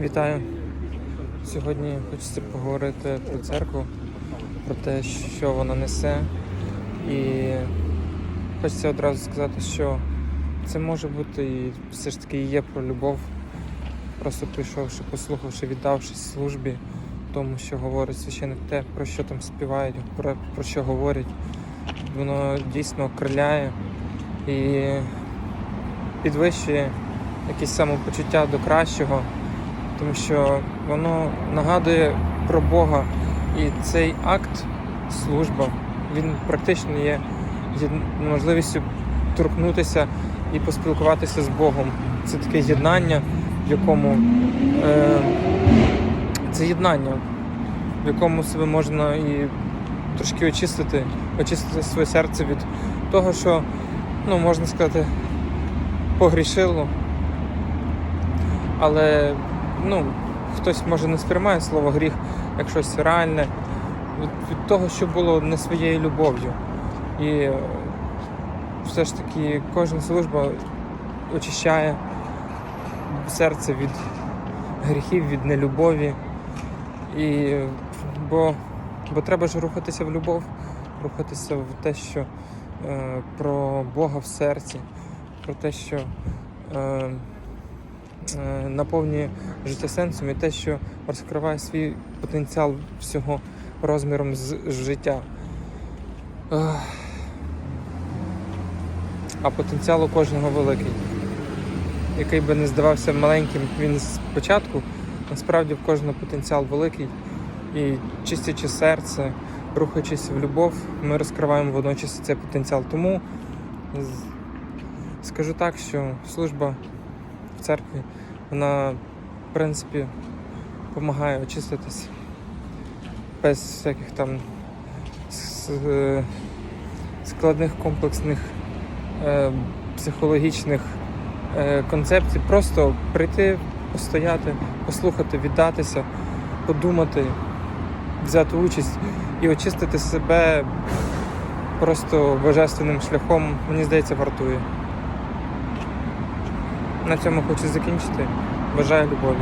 Вітаю! Сьогодні хочеться поговорити про церкву, про те, що вона несе. І хочеться одразу сказати, що це може бути і все ж таки є про любов. Просто прийшовши, послухавши, віддавшись службі, тому що говорить священик, те, про що там співають, про, про що говорять, воно дійсно окриляє і підвищує якесь самопочуття до кращого, тому що воно нагадує про Бога. І цей акт, служба, він практично є можливістю торкнутися і поспілкуватися з Богом. Це таке єднання, в якому е, це єднання, в якому себе можна і трошки очистити, очистити своє серце від того, що, ну, можна сказати, погрішило. Але ну, хтось може не сприймає слово гріх як щось реальне від, від того, що було не своєю любов'ю. І е, все ж таки кожна служба очищає серце від гріхів, від нелюбові. І, бо, бо треба ж рухатися в любов, рухатися в те, що е, про Бога в серці, про те, що е, е, наповнює життя сенсом і те, що розкриває свій потенціал всього розміром з життя. А потенціал у кожного великий. Який би не здавався маленьким він спочатку, насправді в кожного потенціал великий. І чистячи серце, рухаючись в любов, ми розкриваємо водночас цей потенціал. Тому скажу так, що служба в церкві, вона, принципі, допомагає очиститись без всяких там е, складних комплексних е, психологічних е, концепцій. Просто прийти, постояти, послухати, віддатися, подумати, взяти участь і очистити себе просто божественним шляхом, мені здається, вартує. На цьому хочу закінчити. Бажаю любові.